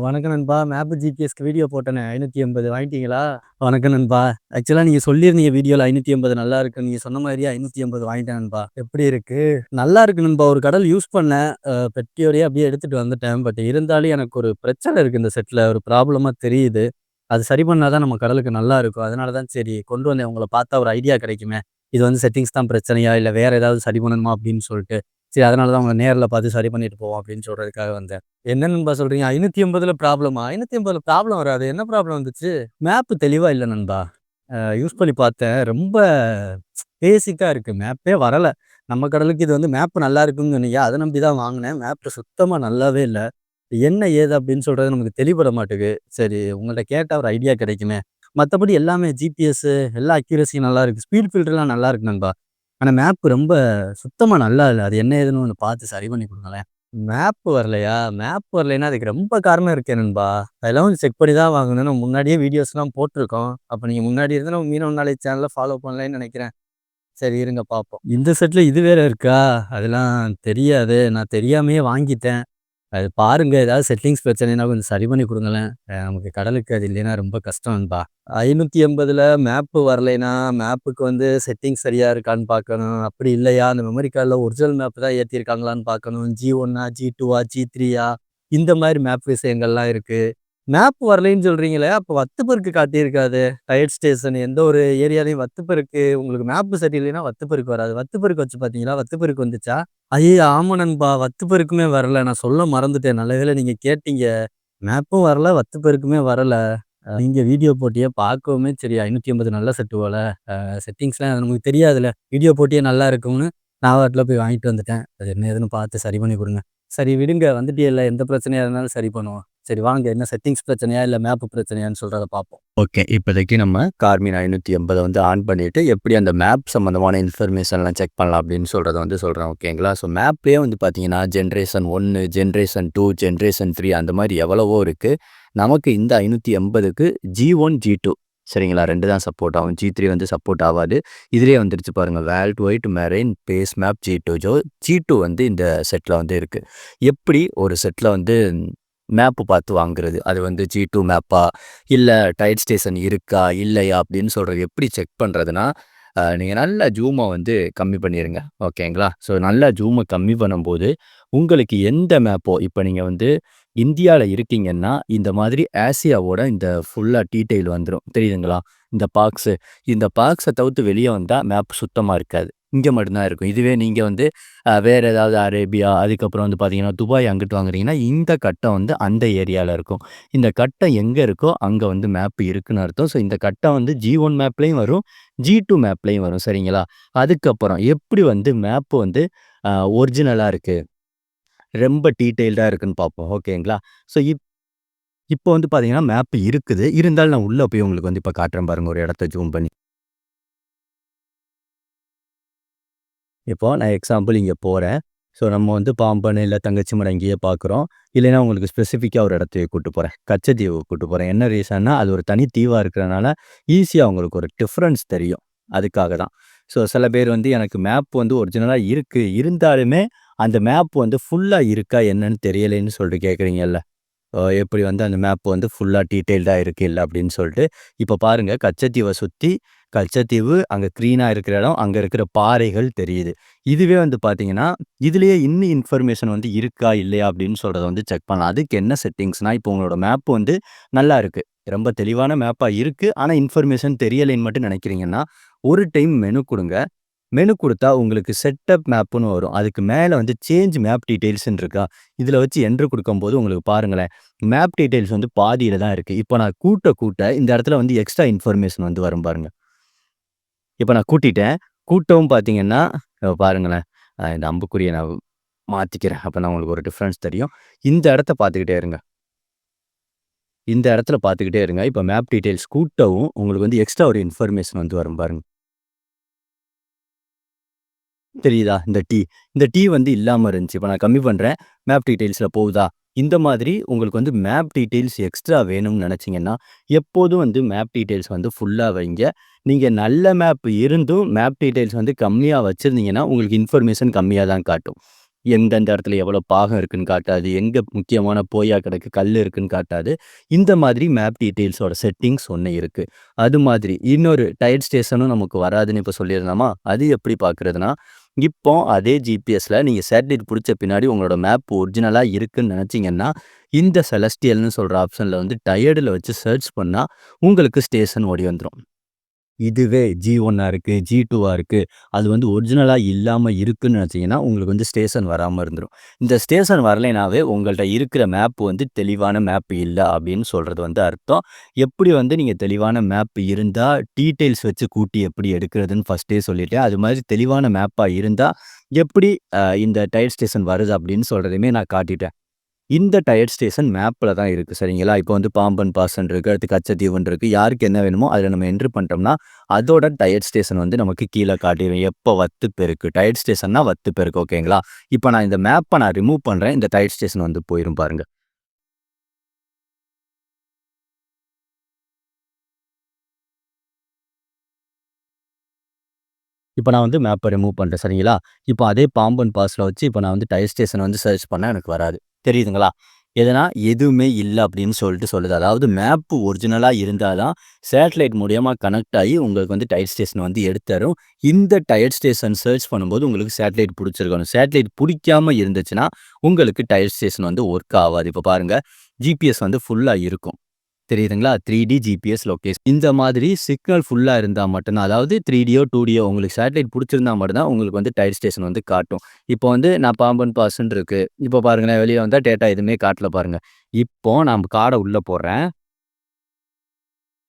வணக்கம் நண்பா. Map ஜிபிஎஸ்க்கு video போட்டேனே 580 வாங்கிட்டீங்களா? வணக்கம் நண்பா. ஆக்சுவலாக நீங்கள் சொல்லியிருந்தீங்க வீடியோல 580 நல்லா இருக்கு நீங்கள் சொன்ன மாதிரி ஐநூற்றி எண்பது வாங்கிட்டேன் நண்பா. எப்படி இருக்கு? நல்லா இருக்கு நண்பா. ஒரு கடல் யூஸ் பண்ணேன். பெட்டியோடையே அப்படியே எடுத்துட்டு வந்துட்டேன். பட் இருந்தாலும் எனக்கு ஒரு பிரச்சனை இருக்கு இந்த செட்டில் ஒரு ப்ராப்ளமாக தெரியுது. அது சரி பண்ணால் தான் நம்ம கடலுக்கு நல்லா இருக்கும். அதனால தான் சரி கொண்டு வந்தேன். உங்களை பார்த்தா ஒரு ஐடியா கிடைக்குமே. இது வந்து செட்டிங்ஸ் தான் பிரச்சனையா? இல்லை வேற ஏதாவது சரி பண்ணணுமா? அப்படின்னு சொல்லிட்டு சரி அதனால தான் அவங்க நேரில் பார்த்து சரி பண்ணிட்டு போவோம் அப்படின்னு சொல்கிறதுக்காக வந்தேன். என்ன நண்பா சொல்றீங்க? 580ல ப்ராப்ளமா? 580ல ப்ராப்ளம் வராது. என்ன ப்ராப்ளம் வந்துச்சு? மேப்பு தெளிவாக இல்லை நண்பா. யூஸ் பண்ணி பார்த்தேன். ரொம்ப பேசிக்காக இருக்குது மேப்பே வரலை நம்ம கடலுக்கு இது வந்து மேப் நல்லா இருக்குன்னு சொன்னீங்க. அதை நம்பி தான் வாங்கினேன் மேப்பு சுத்தமாக நல்லாவே இல்லை என்ன ஏது அப்படின்னு சொல்கிறது நமக்கு தெளிவுபட மாட்டேங்குது சரி உங்கள்கிட்ட கேட்டால் ஒரு ஐடியா கிடைக்குமே. மற்றபடி எல்லாமே ஜிபிஎஸ்ஸு எல்லா அக்யூரஸியும் நல்லா இருக்குது ஸ்பீட் ஃபில்டர்லாம் நல்லா இருக்கு நண்பா. ஆனால் மேப் ரொம்ப சுத்தமாக நல்லா இல்லை அது என்ன ஏதுன்னு ஒன்று பார்த்து சரி பண்ணி கொடுங்களேன் மேப் வரலையா? மேப் வரலைன்னா அதுக்கு ரொம்ப காரணம் இருக்கே நண்பா. அதெல்லாம் கொஞ்சம் செக் பண்ணி தான் வாங்கணும். முன்னாடியே வீடியோஸ்லாம் போட்டிருக்கோம் அப்போ நீங்கள் முன்னாடி இருந்தால் நம்ம மீனவ நாலேட்ஜ் சேனலில் ஃபாலோ பண்ணலன்னு நினைக்கிறேன் சரி இருங்க பார்ப்போம். இந்த செட்டில் இது வேற இருக்கா? அதெல்லாம் தெரியாது. நான் தெரியாமையே வாங்கிட்டேன். அது பாருங்க. ஏதாவது செட்டிங்ஸ் பிரச்சனைனா கொஞ்சம் சரி பண்ணி கொடுங்களேன் நமக்கு கடலுக்கு அது இல்லைன்னா ரொம்ப கஷ்டம் நண்பா. 580ல மேப் வரலைன்னா, மேப்புக்கு வந்து செட்டிங்ஸ் சரியாக இருக்கான்னு பார்க்கணும். அப்படி இல்லையா, அந்த மெமரி கார்டில் ஒரிஜினல் மேப் தான் ஏற்றிருக்காங்களான்னு பார்க்கணும். ஜி1ஆ, ஜி2ஆ, ஜி3யா இந்த மாதிரி மேப் விஷயங்கள்லாம் இருக்குது மேப் வரலைன்னு சொல்கிறீங்களே அப்போ வத்துப்பெருக்கு காட்டியிருக்காது டயர் ஸ்டேஷன் எந்த ஒரு ஏரியாலையும் வத்துப்பெருக்கு உங்களுக்கு மேப் சரியில்லைன்னா வத்துப்பெருக்கு வராது. வத்துப்பெருக்கு வச்சு பார்த்தீங்களா? வத்துப்பெருக்கு வந்துச்சா? ஐயா ஆமா நண்பா. வத்துப்பெருக்குமே வரல. நான் சொல்ல மறந்துட்டேன். நல்ல வேளை நீங்கள் கேட்டீங்க. மேப்பும் வரல, வத்துப்பெருக்குமே வரல. நீங்கள் வீடியோ போட்டியே பார்க்கவுமே சரி 580 நல்ல செட்டு போல. செட்டிங்ஸ்லாம் நமக்கு தெரியாதுல்ல. வீடியோ போட்டியே நல்லா இருக்கும்னு நான் வாட்டில் போய் வாங்கிட்டு வந்துட்டேன். அது என்ன ஏதுன்னு பார்த்து சரி பண்ணி கொடுங்க சரி விடுங்க. வந்துட்டீயல்ல. எந்த பிரச்சனையாக இருந்தாலும் சரி பண்ணுவோம். சரி வாங்க. என்ன செட்டிங்ஸ் பிரச்சனையா? இல்லை மேப் பிரச்சனையான்னு சொல்கிறத பார்ப்போம். ஓகே. இப்போதைக்கு நம்ம கார்மின் 580 வந்து ஆன் பண்ணிவிட்டு எப்படி அந்த மேப் சம்மந்தமான இன்ஃபர்மேஷன்லாம் செக் பண்ணலாம் அப்படின்னு சொல்கிறத வந்து சொல்கிறேன் ஓகேங்களா? ஸோ மேப்லேயே வந்து பார்த்தீங்கன்னா, ஜென்ரேஷன் ஒன்று ஜென்ரேஷன் டூ ஜென்ரேஷன் த்ரீ அந்த மாதிரி எவ்வளவோ இருக்குது நமக்கு இந்த 580க்கு ஜி1, ஜி2 சரிங்களா? ரெண்டு தான் சப்போர்ட் ஆகும். ஜி த்ரீ வந்து சப்போர்ட் ஆவாது. இதிலே வந்துருச்சு பாருங்க. World white marine base map G two Joe G two வந்து இந்த செட்டில் வந்து இருக்குது எப்படி ஒரு செட்டில் வந்து மேப்பு பார்த்து வாங்குறது? அது வந்து ஜி டூ மேப்பா? இல்லை டயர் ஸ்டேஷன் இருக்கா? இல்லையா? அப்படின்னு சொல்கிறது எப்படி செக் பண்ணுறதுனா நீங்கள் நல்லா ஜூமை வந்து கம்மி பண்ணிடுங்க ஓகேங்களா? ஸோ நல்லா ஜூமை கம்மி பண்ணும்போது, உங்களுக்கு எந்த மேப்போ இப்போ நீங்கள் வந்து இந்தியாவில் இருக்கீங்கன்னா, இந்த மாதிரி ஆசியாவோட இந்த ஃபுல்லாக டீட்டெயில் வந்துடும் தெரியுதுங்களா? இந்த பாக்ஸு. இந்த பாக்ஸை தவிர்த்து வெளியே வந்தால் மேப் சுத்தமாக இருக்காது. இங்கே மட்டும்தான் இருக்கும். இதுவே நீங்கள் வந்து வேறு ஏதாவது அரேபியா, அதுக்கப்புறம் வந்து பார்த்தீங்கன்னா, துபாய் அங்கிட்டு வாங்குறீங்கன்னா, இந்த கட்டம் வந்து அந்த ஏரியாவில் இருக்கும். இந்த கட்டம் எங்கே இருக்கோ, அங்கே வந்து மேப் இருக்குன்னு அர்த்தம். ஸோ இந்த கட்டம் வந்து ஜி ஒன் மேப்லேயும் வரும். ஜி டூ மேப்லேயும் வரும். சரிங்களா? அதுக்கப்புறம் எப்படி வந்து மேப்பு வந்து ஒரிஜினலாக இருக்குது ரொம்ப டீட்டெயில்டாக இருக்குன்னு பார்ப்போம். ஓகேங்களா? ஸோ இப் இப்போ வந்து பார்த்தீங்கன்னா, மேப் இருக்குது. இருந்தாலும் நான் உள்ளே போய் உங்களுக்கு வந்து இப்போ காட்டுறேன் பாருங்க. ஒரு இடத்த ஜூம் பண்ணி. இப்போ நான் எக்ஸாம்பிள் இங்கே போகிறேன் ஸோ நம்ம வந்து பாம்பன் தங்கச்சி மனை இங்கேயே பார்க்குறோம். இல்லைன்னா உங்களுக்கு ஸ்பெசிஃபிக்காக ஒரு இடத்துக்கு கூட்டு போகிறேன் கச்சத்தீவு கூட்டு போகிறேன் என்ன ரீசன்னா, அது ஒரு தனி தீவாக இருக்கிறனால, ஈஸியாக உங்களுக்கு ஒரு டிஃப்ரென்ஸ் தெரியும். அதுக்காக தான். ஸோ சில பேர் வந்து எனக்கு மேப் வந்து ஒரிஜினலாக இருக்குது இருந்தாலுமே அந்த மேப் வந்து ஃபுல்லாக இருக்கா என்னன்னு தெரியலைன்னு சொல்லிட்டு கேட்குறீங்கல்ல. எப்படி வந்து அந்த மேப் வந்து ஃபுல்லாக டீட்டெயில்டாக இருக்குது இல்லை அப்படின்னு சொல்லிட்டு. இப்போ பாருங்கள் கச்சத்தீவை சுற்றி கச்சத்தீவு, அங்கே க்ளீனாக இருக்கிற இடம், அங்கே இருக்கிற பாறைகள் தெரியுது. இதுவே வந்து பார்த்தீங்கன்னா, இதுலேயே இன்னும் இன்ஃபர்மேஷன் வந்து இருக்கா? இல்லையா? அப்படின்னு சொல்கிறத வந்து செக் பண்ணலாம். அதுக்கு என்ன செட்டிங்ஸ்னால் இப்போ உங்களோட மேப் வந்து நல்லா இருக்குது ரொம்ப தெளிவான மேப்பாக இருக்குது ஆனால் இன்ஃபர்மேஷன் தெரியலைன்னு மட்டும் நினைக்கிறீங்கன்னா, ஒரு டைம் மெனு கொடுங்க மெனு கொடுத்தா உங்களுக்கு செட்டப் மேப்புன்னு வரும். அதுக்கு மேலே வந்து சேஞ்ச் மேப் டீட்டெயில்ஸ்ன்னு இருக்கா? இதில் வச்சு என்ட்ரு கொடுக்கும்போது உங்களுக்கு பாருங்களேன். மேப் டீட்டெயில்ஸ் வந்து பாதியில தான் இருக்குது இப்போ நான் கூட்ட கூட்ட இந்த இடத்துல வந்து எக்ஸ்ட்ரா இன்ஃபர்மேஷன் வந்து வரும் பாருங்கள் இப்போ நான் கூட்டிட்டேன். கூட்டவும் பார்த்தீங்கன்னா, பாருங்களேன். இந்த அம்புக்குரிய நான் மாற்றிக்கிறேன் அப்போ நான் உங்களுக்கு ஒரு டிஃப்ரென்ஸ் தெரியும். இந்த இடத்த பார்த்துக்கிட்டே இருங்க. இந்த இடத்துல பார்த்துக்கிட்டே இருங்க. இப்போ மேப் டீட்டெயில்ஸ் கூட்டவும் உங்களுக்கு வந்து எக்ஸ்ட்ரா ஒரு இன்ஃபர்மேஷன் வந்து வரும் பாருங்க. தெரியுதா? இந்த டீ இந்த டீ வந்து இல்லாமல் இருந்துச்சு. இப்போ நான் கம்மி பண்ணுறேன் மேப் டீட்டெயில்ஸில் போகுதா? இந்த மாதிரி உங்களுக்கு வந்து மேப் டீட்டெயில்ஸ் எக்ஸ்ட்ரா வேணும்னு நினச்சிங்கன்னா எப்போதும் வந்து மேப் டீட்டெயில்ஸ் வந்து ஃபுல்லாக வைங்க. நீங்கள் நல்ல மேப் இருந்தும் மேப் டீட்டெயில்ஸ் வந்து கம்மியாக வச்சுருந்தீங்கன்னா உங்களுக்கு இன்ஃபர்மேஷன் கம்மியாக தான் காட்டும். எந்தெந்த இடத்துல எவ்வளோ பாகம் இருக்குன்னு காட்டாது எங்கே முக்கியமான போயா கிடக்கு கல் இருக்குன்னு காட்டாது இந்த மாதிரி மேப் டீட்டெயில்ஸோட செட்டிங்ஸ் ஒன்று இருக்குது அது மாதிரி இன்னொரு டயர் ஸ்டேஷனும் நமக்கு வராதுன்னு இப்போ சொல்லியிருந்தோமா அது எப்படி பார்க்குறதுனா இப்போ அதே ஜிபிஎஸ்ல நீங்கள் சேட்டலைட் பிடிச்ச பின்னாடி உங்களோட மேப் ஒரிஜினலாக இருக்குன்னு நினச்சிங்கன்னா இந்த செலஸ்டியல்னு சொல்கிற ஆப்ஷனில் வந்து டயர்டில் வச்சு சர்ச் பண்ணால் உங்களுக்கு ஸ்டேஷன் ஓடி வந்துடும் இதுவே ஜி ஒன்னாக இருக்குது ஜி டூவாக இருக்குது அது வந்து ஒரிஜினலாக இல்லாமல் இருக்குன்னு நினச்சிங்கன்னா உங்களுக்கு வந்து ஸ்டேஷன் வராமல் இருந்துடும் இந்த ஸ்டேஷன் வரலைனாவே உங்கள்கிட்ட இருக்கிற மேப் வந்து தெளிவான மேப் இல்லை அப்படின்னு சொல்கிறது வந்து அர்த்தம். எப்படி வந்து நீங்கள் தெளிவான மேப் இருந்தால் டீட்டெயில்ஸ் வச்சு கூட்டி எப்படி எடுக்கிறதுன்னு ஃபஸ்ட்டே சொல்லிட்டேன் அது மாதிரி தெளிவான மேப்பாக இருந்தால் எப்படி இந்த டயர் ஸ்டேஷன் வருது அப்படின்னு சொல்கிறதையுமே நான் காட்டிட்டேன். இந்த டயர் ஸ்டேஷன் மேப்பில் தான் இருக்குது சரிங்களா? இப்போ வந்து பாம்பன் பாசன் இருக்குது அடுத்து கச்சத்தீவன் இருக்குது யாருக்கு என்ன வேணுமோ அதில் நம்ம என்ட்ரு பண்ணிட்டோம்னா அதோட டயர் ஸ்டேஷன் வந்து நமக்கு கீழே காட்டிடும் எப்போ வத்து பெருக்கு? டயர் ஸ்டேஷன்னா வத்து பெருக்கு ஓகேங்களா? இப்போ நான் இந்த மேப்பை நான் ரிமூவ் பண்ணுறேன் இந்த டயர் ஸ்டேஷன் வந்து போயிடும் பாருங்கள் இப்போ நான் வந்து மேப்பை ரிமூவ் பண்ணுறேன் சரிங்களா? இப்போ அதே பாம்பன் பாஸில் வச்சு இப்போ நான் வந்து டயர் ஸ்டேஷன் வந்து சர்ச் பண்ணால் எனக்கு வராது. தெரியுதுங்களா? எதனா எதுவுமே இல்லை அப்படின்னு சொல்லிட்டு சொல்லுது. அதாவது மேப்பு ஒரிஜினலாக இருந்தால் தான் சேட்டலைட் மூலியமாக கனெக்ட் ஆகி உங்களுக்கு வந்து டயர் ஸ்டேஷன் வந்து எடுத்தரும். இந்த டயர் ஸ்டேஷன் சர்ச் பண்ணும்போது உங்களுக்கு சேட்டலைட் பிடிச்சிருக்கணும். சேட்டலைட் பிடிக்காம இருந்துச்சுன்னா உங்களுக்கு டயர் ஸ்டேஷன் வந்து ஒர்க் ஆகாது. இப்போ பாருங்கள் ஜிபிஎஸ் வந்து ஃபுல்லாக இருக்கும். தெரியுதுங்களா? த்ரீ டி ஜிபிஎஸ் லொக்கேஷன் இந்த மாதிரி சிக்னல் ஃபுல்லாக இருந்தால் மட்டும்தான் அதாவது த்ரீ டியோ டூ டியோ உங்களுக்கு சேட்டலைட் பிடிச்சிருந்தா மட்டும்தான் உங்களுக்கு வந்து டயர் ஸ்டேஷன் வந்து காட்டும். இப்போ வந்து நான் பாம்பன் பாஸ்ன்னு இருக்கு. இப்போ பாருங்களேன் வெளியே வந்தால் டேட்டா எதுவுமே காட்டல பாருங்கள் இப்போ நான் காடை உள்ளே போடுறேன்.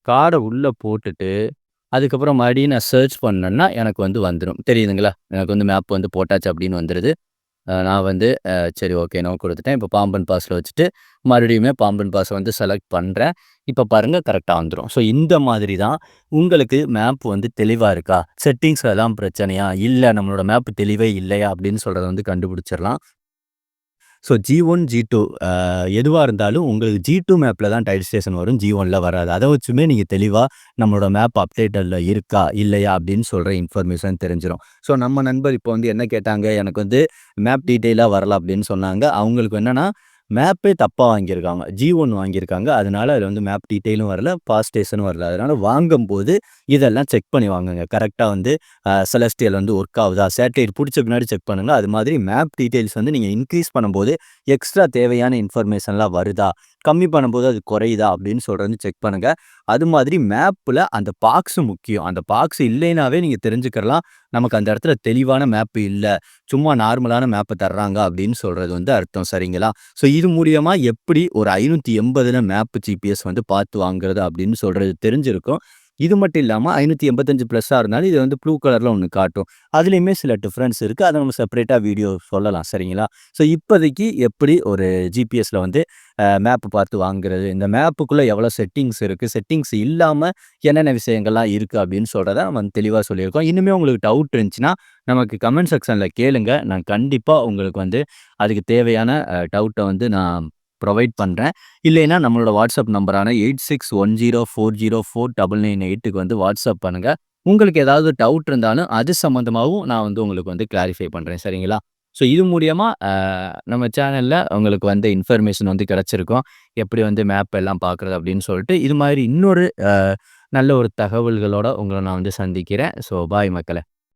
காடை உள்ளே போட்டுட்டு அதுக்கப்புறம் மறுபடியும் நான் சர்ச் பண்ணேன்னா எனக்கு வந்து வந்துடும் தெரியுதுங்களா? எனக்கு வந்து மேப் வந்து போட்டாச்சு அப்படின்னு வந்துடுது நான் வந்து சரி ஓகே நோ கொடுத்துட்டேன். இப்போ பாம்பன் பாஸில் வச்சுட்டு மறுபடியுமே பாம்பன் பாஸை வந்து செலக்ட் பண்ணுறேன் இப்போ பாருங்கள் கரெக்டாக வந்துடும் ஸோ இந்த மாதிரி தான் உங்களுக்கு மேப் வந்து தெளிவாக இருக்கா? செட்டிங்ஸ் எல்லாம் பிரச்சனையா? இல்லை நம்மளோட மேப் தெளிவே இல்லையா? அப்படின்னு சொல்கிறத வந்து கண்டுபிடிச்சிடலாம். So G one G two எதுவாக இருந்தாலும் உங்களுக்கு ஜி டூ மேப்பில் தான் டைல் ஸ்டேஷன் வரும். ஜி ஒனில் வராது. அதை வச்சுமே நீங்கள் தெளிவாக நம்மளோட மேப் அப்டேட்டடில் இருக்கா இல்லையா அப்படின்னு சொல்கிற இன்ஃபர்மேஷன் தெரிஞ்சிடும் ஸோ நம்ம நண்பர் இப்போ வந்து என்ன கேட்டாங்க? எனக்கு வந்து மேப் டீட்டெயிலாக வரல அப்படின்னு சொன்னாங்க. அவங்களுக்கு என்னென்னா மேப்பே தப்பாக வாங்கியிருக்காங்க. ஜி ஒன் வாங்கியிருக்காங்க. அதனால அதில் வந்து மேப் டீட்டெயிலும் வரல பாஸ் ஸ்டேஷனும் வரல. அதனால் வாங்கும்போது இதெல்லாம் செக் பண்ணி வாங்குங்க. கரெக்டாக வந்து செலஸ்டியல் வந்து ஒர்க் ஆகுதா? சேட்டலைட் பிடிச்ச பின்னாடி செக் பண்ணுங்கள் அது மாதிரி மேப் டீட்டெயில்ஸ் வந்து நீங்கள் இன்க்ரீஸ் பண்ணும்போது எக்ஸ்ட்ரா தேவையான இன்ஃபர்மேஷன்லாம் வருதா? கம்மி பண்ணும்போது அது குறையுதா அப்படின்னு சொல்கிறது செக் பண்ணுங்கள் அது மாதிரி மேப்பில் அந்த பாக்ஸு முக்கியம். அந்த பாக்ஸ் இல்லைனாவே நீங்கள் தெரிஞ்சுக்கலாம் நமக்கு அந்த இடத்துல தெளிவான மேப்பு இல்லை. சும்மா நார்மலான மேப்பை தர்றாங்க அப்படின்னு சொல்கிறது வந்து அர்த்தம். சரிங்களா? ஸோ இது மூலியமாக எப்படி ஒரு ஐநூற்றி எண்பதில் மேப்பு ஜிபிஎஸ் வந்து பார்த்து வாங்குறது அப்படின்னு சொல்கிறது தெரிஞ்சிருக்கும். இது மட்டும் இல்லாமல் ஐநூற்றி எண்பத்தஞ்சு ப்ளஸ்ஸாக இருந்தாலும் இது வந்து ப்ளூ கலரில் ஒன்று காட்டும். அதுலேயுமே சில டிஃப்ரென்ஸ் இருக்குது அதை நம்ம செப்பரேட்டாக வீடியோ சொல்லலாம். சரிங்களா? ஸோ இப்போதைக்கு எப்படி ஒரு ஜிபிஎஸில் வந்து மேப்பு பார்த்து வாங்குறது? இந்த மேப்புக்குள்ளே எவ்வளோ செட்டிங்ஸ் இருக்குது செட்டிங்ஸ் இல்லாமல் என்னென்ன விஷயங்கள்லாம் இருக்குது அப்படின்னு சொல்கிறத நம்ம வந்து தெளிவாக சொல்லியிருக்கோம். இன்னுமே உங்களுக்கு டவுட் இருந்துச்சுன்னா நமக்கு கமெண்ட் செக்ஷனில் கேளுங்க. நான் கண்டிப்பாக உங்களுக்கு வந்து அதுக்கு தேவையான டவுட்டை வந்து நான் ப்ரொவைட் பண்ணுறேன் இல்லைன்னா நம்மளோட WhatsApp நம்பரான eight six one zero four zero four double nine எயிட்டுக்கு வந்து வாட்ஸ்அப் பண்ணுங்கள் உங்களுக்கு ஏதாவது டவுட் இருந்தாலும் அது சம்மந்தமாகவும் நான் வந்து உங்களுக்கு வந்து கிளாரிஃபை பண்ணுறேன் சரிங்களா? ஸோ இது மூலியமாக நம்ம சேனலில் உங்களுக்கு வந்து இன்ஃபர்மேஷன் வந்து கிடச்சிருக்கும். எப்படி வந்து மேப் எல்லாம் பார்க்குறது அப்படின்னு சொல்லிட்டு இது மாதிரி இன்னொரு நல்ல ஒரு தகவல்களோட உங்களை நான் வந்து சந்திக்கிறேன். ஸோ பாய் மக்களை.